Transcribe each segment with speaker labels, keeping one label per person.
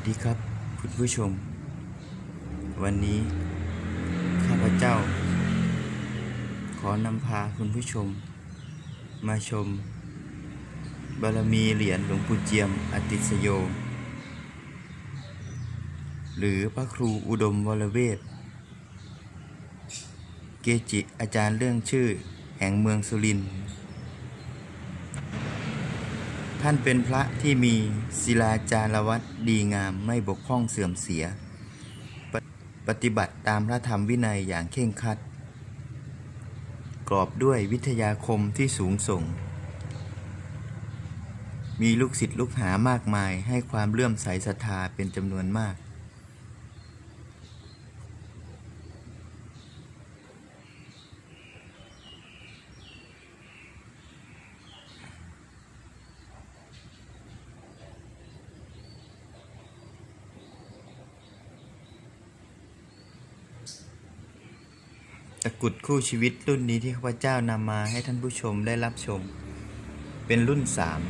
Speaker 1: วัสดีครับ คุณผู้ชม วันนี้ ข้าพเจ้า ขอนำพาคุณผู้ชม มาชม บารมีเหรียญหลวงปู่เจียมอติสโย หรือพระครูอุดมวรเวทเกจิอาจารย์เรื่องชื่อแห่งเมืองสุรินทร์ ท่านเป็นพระที่มีศิลาจารวัดดีงามไม่บกพร่องเสื่อมเสีย ปฏปฏิบัติตามพระธรรมวินัยอย่างเคร่งครัด กรอบด้วยวิทยาคมที่สูงส่ง มีลูกศิษย์ลูกหามากมายให้ความเลื่อมใสศรัทธาเป็นจำนวนมาก ตะกุดคู่ชีวิตรุ่นนี้ที่ข้าพเจ้านำมาให้ท่านผู้ชมได้รับชม เป็นรุ่นสาม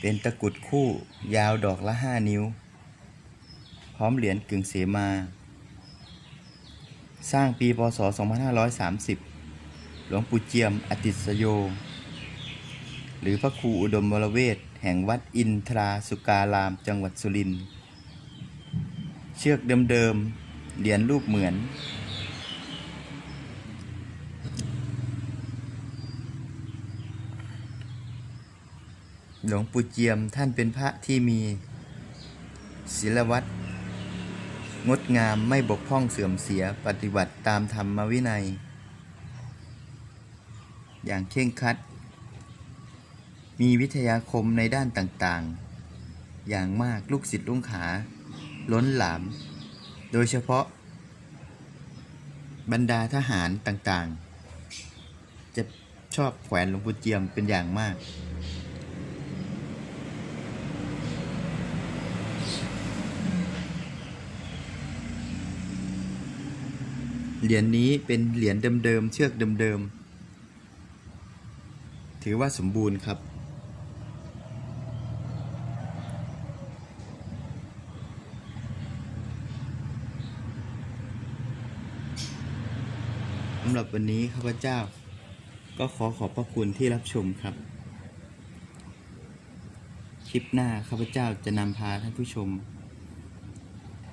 Speaker 1: เป็นตะกุดคู่ยาวดอกละห้านิ้ว พร้อมเหรียญกึ่งเสมา สร้างปีพศ 2530 หลวงปู่เจียมอติสโย หรือพระครูอุดมวรเวทแห่งวัดอินทราสุการามจังหวัดสุรินทร์เชือกเดิมๆ เหรียญรูปเหมือน หลวงปู่เจียมท่านเป็นพระที่มีศีลวัตรงดงามไม่บกพร่องเสื่อมเสียปฏิบัติตามธรรมวินัย อย่างเคร่งครัด มีวิทยาคมในด้านต่างๆ อย่างมากลูกศิษย์ลูกหาล้นหลาม โดยเฉพาะ บรรดาทหารต่างๆ จะชอบแขวนหลวงปู่เจียมเป็นอย่างมาก เหรียญนี้เป็นเหรียญเดิมๆ เชือกเดิมๆ ถือว่าสมบูรณ์ครับ สำหรับวันนี้ข้าพเจ้า ก็ขอขอบพระคุณที่รับชมครับ คลิปหน้าข้าพเจ้าจะนำพาท่านผู้ชม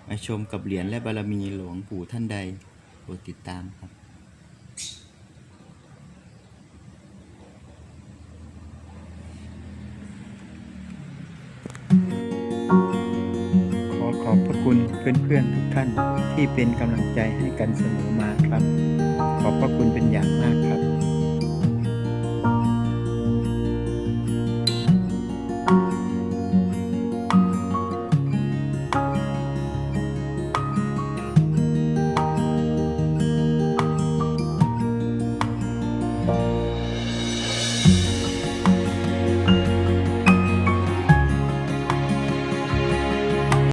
Speaker 1: มาชมกับเหรียญและบารมีหลวงปู่ท่านใดโปรดติดตามครับขอขอบพระคุณเพื่อนๆทุกท่านที่เป็นกำลังใจให้กันเสมอมาครับ ขอบพระคุณเป็นอย่างมาก